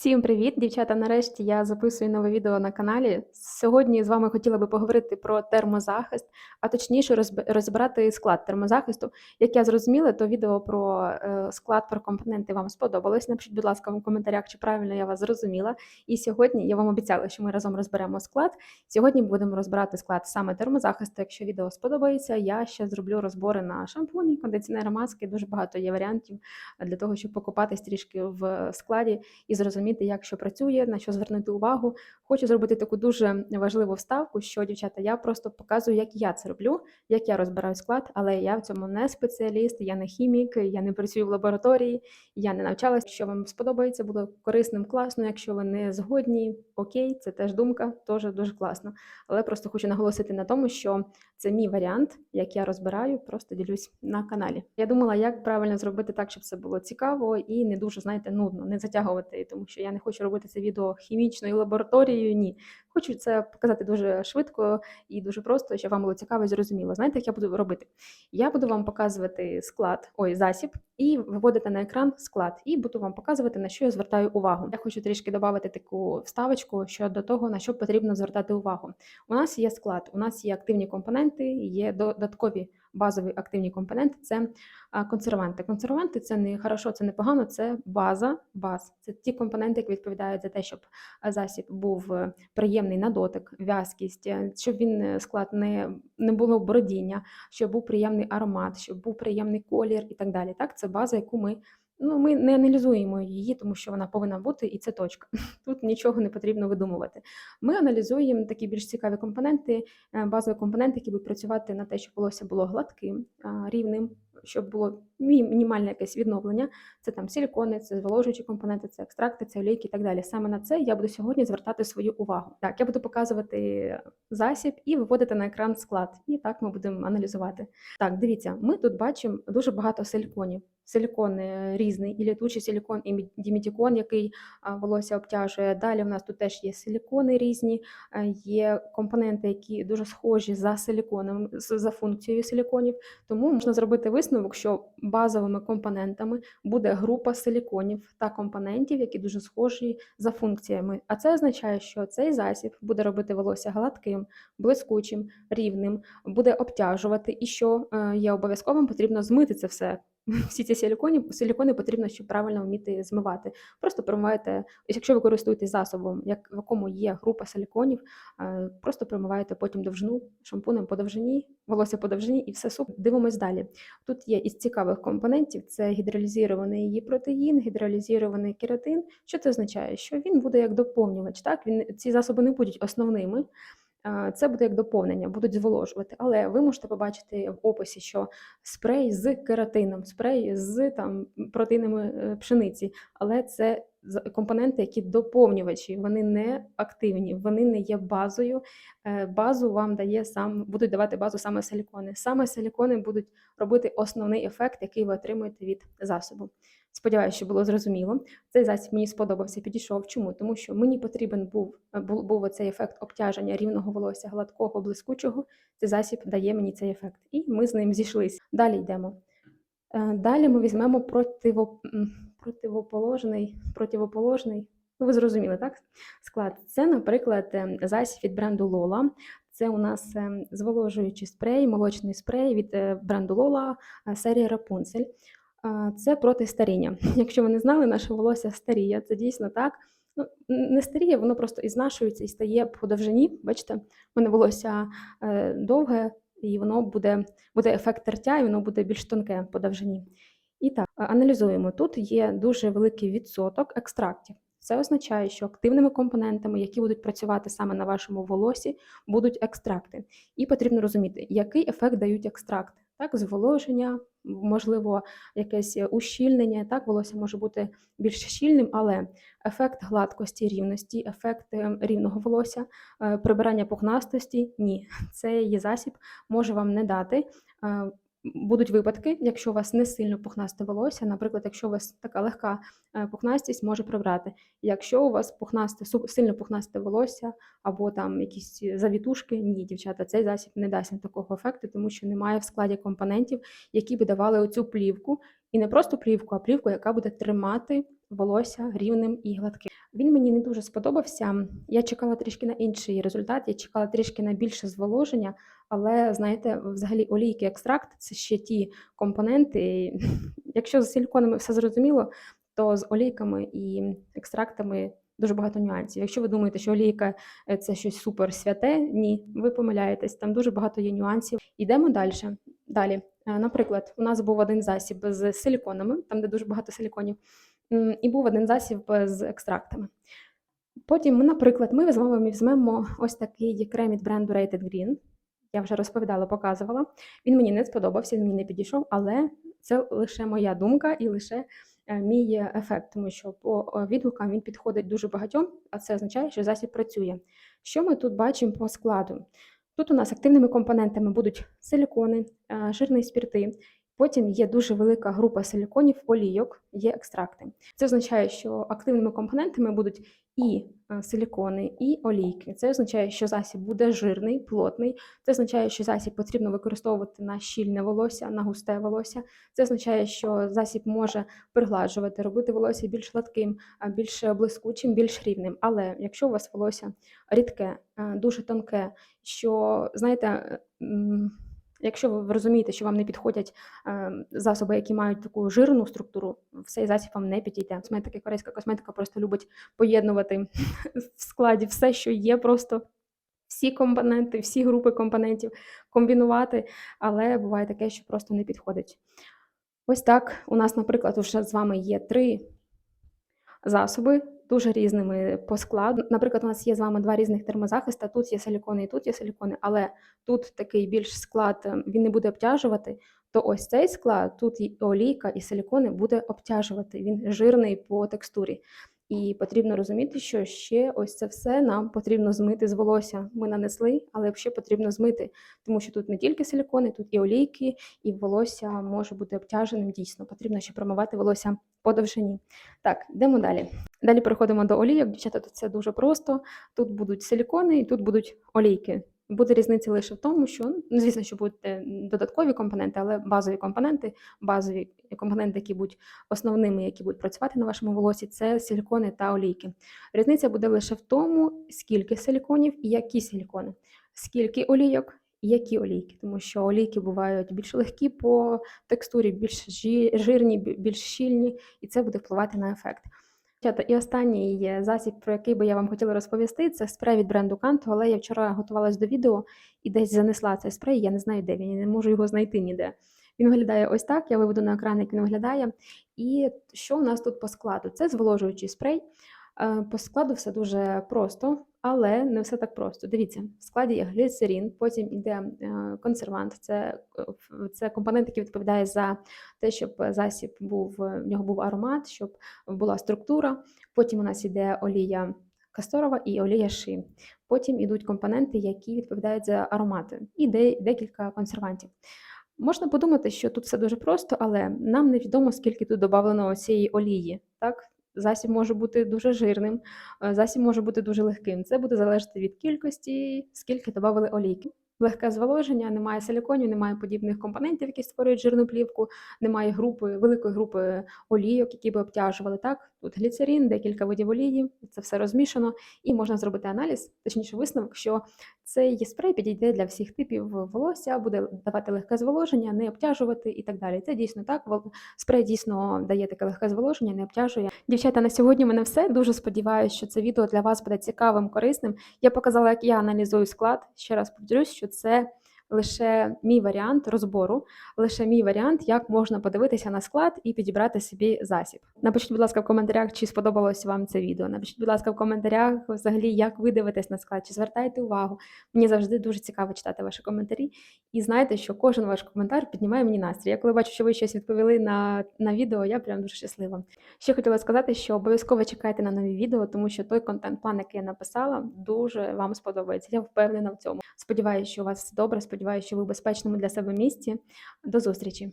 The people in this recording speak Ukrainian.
Всім привіт, дівчата. Нарешті я записую нове відео на каналі. Сьогодні з вами хотіла би поговорити про термозахист, а точніше розібрати склад термозахисту. Як я зрозуміла, то відео про е, склад про компоненти вам сподобалось. Напишіть, будь ласка, в коментарях, чи правильно я вас зрозуміла. І сьогодні я вам обіцяла, що ми разом розберемо склад. Сьогодні будемо розбирати склад саме термозахисту. Якщо відео сподобається, я ще зроблю розбори на шампуні, кондиціонери, маски. Дуже багато є варіантів для того, щоб покопатись трішки в складі і зрозуміти, як що працює, на що звернути увагу. Хочу зробити таку дуже важливу вставку, що дівчата, я просто показую, як я це роблю, як я розбираю склад, але я в цьому не спеціаліст, я не хімік, я не працюю в лабораторії, я не навчалась. Що вам сподобається, було корисним, класно. Якщо ви не згодні, окей, це теж думка, теж дуже класно. Але просто хочу наголосити на тому, що це мій варіант, як я розбираю, просто ділюсь на каналі. Я думала, як правильно зробити так, щоб це було цікаво і не дуже, знаєте, нудно, не затягувати, тому що я не хочу робити це відео хімічною лабораторією. Ні, хочу це показати дуже швидко і дуже просто, щоб вам було цікаво і зрозуміло. Знаєте, як я буду робити? Я буду вам показувати склад, ой, засіб, і виводити на екран склад, і буду вам показувати, на що я звертаю увагу. Я хочу трішки додати таку вставочку щодо того, на що потрібно звертати увагу. У нас є склад, у нас є активні компоненти, є додаткові базові активні компоненти це консерванти. Консерванти це не хорошо, це не погано, це база, баз. Це ті компоненти, які відповідають за те, щоб засіб був е, приємний на дотик, в'язкість, е, щоб він е, склад не, не було бродіння, щоб був приємний аромат, щоб був приємний колір і так далі. Так, це база, яку ми. Ну, ми не аналізуємо її, тому що вона повинна бути, і це точка. Тут нічого не потрібно видумувати. Ми аналізуємо такі більш цікаві компоненти, е, базові компоненти, які будуть працювати на те, щоб волосся було гладким, рівним, щоб було мінімальне якесь відновлення. Це там силікони, це зволожуючі компоненти, це екстракти, це олійки і так далі. Саме на це я буду сьогодні звертати свою увагу. Так, я буду показувати засіб і виводити на екран склад. І так ми будемо аналізувати. Так, дивіться, ми тут бачимо дуже багато силіконів. Силікон е, різний, і літучий силікон, і дімітікон, який волосся обтяжує. Далі в нас тут теж є силікони різні, е, є компоненти, які дуже схожі за силіконом, за функцією силіконів. Тому можна зробити висновок, що базовими компонентами буде група силіконів та компонентів, які дуже схожі за функціями. А це означає, що цей засіб буде робити волосся гладким, блискучим, рівним, буде обтяжувати, і що е, є обов'язковим, потрібно змити це все. Всі ці силікони, силікони потрібно, щоб правильно вміти змивати. Просто промиваєте, якщо ви користуєтесь засобом, як в якому є група силіконів, е, просто промиваєте потім довжину шампунем по довжині, волосся по довжині і все супер. Дивимось далі. Тут є із цікавих компонентів: це гідролізований її протеїн, гідролізований кератин. Що це означає? Що він буде як доповнювач. Так, він ці засоби не будуть основними. А, Це буде як доповнення, будуть зволожувати. Але ви можете побачити в описі, що спрей з кератином, спрей з там протеїнами е, пшениці, але це компоненти, які доповнювачі, вони не активні, вони не є базою. Е, Базу вам дає сам, будуть давати базу саме силікони. Саме силікони будуть робити основний ефект, який ви отримуєте від засобу. Сподіваюся, що було зрозуміло. Цей засіб мені сподобався, підійшов. Чому? Тому що мені потрібен був, е, був, був оцей ефект обтяження рівного волосся, гладкого, блискучого. Цей засіб дає мені цей ефект. І ми з ним зійшлися. Далі йдемо. Е, Далі ми візьмемо противо, противоположний, противоположний. Ну, ви зрозуміли, так? Склад. Це, наприклад, е, засіб від бренду Lola. Це у нас е, зволожуючий спрей, молочний спрей від е, бренду серія Rapunzel. Е, Це проти старіння. Якщо ви не знали, наше волосся старіє. Це дійсно так. Ну, не старіє, воно просто ізнашується і стає по довжині. Бачите, в мене волосся е, довге, і воно буде, буде ефект тертя, і воно буде більш тонке по довжині. І так, аналізуємо. Тут є дуже великий відсоток екстрактів. Це означає, що активними компонентами, які будуть працювати саме на вашому волосі, будуть екстракти. І потрібно розуміти, який ефект дають екстракти. Так, зволоження, можливо, якесь ущільнення. Так, волосся може бути більш щільним, але ефект гладкості, рівності, ефект е, рівного волосся, е, прибирання пухнастості ні. Цей засіб може вам не дати. Будуть випадки, якщо у вас не сильно пухнасте волосся, наприклад, якщо у вас така легка е, пухнастість, може прибрати. Якщо у вас пухнасте, сильно пухнасте волосся або там якісь завітушки, ні, дівчата, цей засіб не дасть такого ефекту, тому що немає в складі компонентів, які би давали оцю плівку, і не просто плівку, а плівку, яка буде тримати волосся рівним і гладким. Він мені не дуже сподобався. Я чекала трішки на інший результат, я чекала трішки на більше зволоження, але знаєте, взагалі олійки екстракт це ще ті компоненти. Якщо з силіконами все зрозуміло, то з олійками і екстрактами дуже багато нюансів. Якщо ви думаєте, що олійка е, це щось супер святе, ні, ви помиляєтесь, там дуже багато є нюансів. Йдемо далі. Далі, Е, наприклад, у нас був один засіб з силіконами, там де дуже багато силіконів, і був один засіб з екстрактами. Потім, наприклад, ми з вами візьмемо ось такий крем від бренду Rated Green. Я вже розповідала, показувала. Він мені не сподобався, він мені не підійшов, але це лише моя думка і лише е, мій ефект, тому що по е, відгукам він підходить дуже багатьом, а це означає, що засіб працює. Що ми тут бачимо по складу? Тут у нас активними компонентами будуть силікони, е, жирні спірти. Потім є дуже велика група силіконів, олійок, є екстракти. Це означає, що активними компонентами будуть і е, силікони, і олійки. Це означає, що засіб буде жирний, плотний. Це означає, що засіб потрібно використовувати на щільне волосся, на густе волосся. Це означає, що засіб може пригладжувати, робити волосся більш гладким, а більш блискучим, більш рівним. Але якщо у вас волосся рідке, е, дуже тонке, що знаєте. Якщо ви розумієте, що вам не підходять е, засоби, які мають таку жирну структуру, цей засіб вам не підійде. Косметика, корейська косметика просто любить поєднувати в складі все, що є, просто всі компоненти, всі групи компонентів комбінувати, але буває таке, що просто не підходить. Ось так. У нас, наприклад, вже з вами є три засоби, дуже різними по складу. Наприклад, у нас є з вами два різних термозахиста. Тут є силікони і тут є силікони, але тут такий більш склад е, він не буде обтяжувати. То ось цей склад, тут і олійка, і силікони буде обтяжувати. Він жирний по текстурі. І потрібно розуміти, що ще ось це все нам потрібно змити з волосся. Ми нанесли, але ще потрібно змити, тому що тут не тільки силікони, тут і олійки, і волосся може бути обтяженим. Дійсно, потрібно ще промивати волосся по довжині. Так, йдемо далі. Далі переходимо до олійок. Дівчата, тут це дуже просто. Тут будуть силікони і тут будуть олійки. Буде різниця лише в тому, що ну, звісно, що будуть е, додаткові компоненти, але базові компоненти, базові компоненти, які будуть основними, які будуть працювати на вашому волосі, це силікони та олійки. Різниця буде лише в тому, скільки силіконів і які силікони, скільки олійок які олійки, тому що олійки бувають більш легкі по текстурі, більш жирні, більш щільні, і це буде впливати на ефект. І останній е, засіб, про який би я вам хотіла розповісти, це спрей від бренду Канто, але я вчора готувалась до відео і десь занесла цей спрей, я не знаю, де він, я не можу його знайти ніде. Він виглядає ось так, я виведу на екран, як він виглядає. І що у нас тут по складу? Це зволожуючий спрей. Е, По складу все дуже просто, але не все так просто. Дивіться, в складі є гліцерин, потім йде е, консервант, це, е, це компонент, який відповідає за те, щоб засіб був, в нього був аромат, щоб була структура. Потім у нас йде олія касторова і олія ши. Потім йдуть компоненти, які відповідають за аромати, і де, декілька консервантів. Можна подумати, що тут все дуже просто, але нам невідомо, скільки тут додано цієї олії. Так? Засіб може бути дуже жирним, е, засіб може бути дуже легким. Це буде залежати від кількості, скільки додали олійки. Легке зволоження, немає силіконів, немає подібних компонентів, які створюють жирну плівку, немає групи, великої групи олійок, які би обтяжували. Так, тут гліцерин, декілька видів олії, це все розмішано, і можна зробити аналіз, точніше висновок, що цей спрей підійде для всіх типів волосся, буде давати легке зволоження, не обтяжувати і так далі. Це дійсно так. Спрей дійсно дає таке легке зволоження, не обтяжує. Дівчата, на сьогодні в мене все. Дуже сподіваюся, що це відео для вас буде цікавим, корисним. Я показала, як я аналізую склад. Ще раз повторюсь, що це лише мій варіант розбору, лише мій варіант, як можна подивитися на склад і підібрати собі засіб. Напишіть, будь ласка, в коментарях, чи сподобалось вам це відео. Напишіть, будь ласка, в коментарях, взагалі, як ви дивитесь на склад, чи звертаєте увагу. Мені завжди дуже цікаво читати ваші коментарі. І знайте, що кожен ваш коментар піднімає мені настрій. Я коли бачу, що ви щось відповіли на, на відео, я прям дуже щаслива. Ще хотіла сказати, що обов'язково чекайте на нові відео, тому що той контент-план, який я написала, дуже вам сподобається. Я впевнена в цьому. Сподіваюся, що у вас добре. Сподіваюся, що ви в безпечному для себе місці. До зустрічі!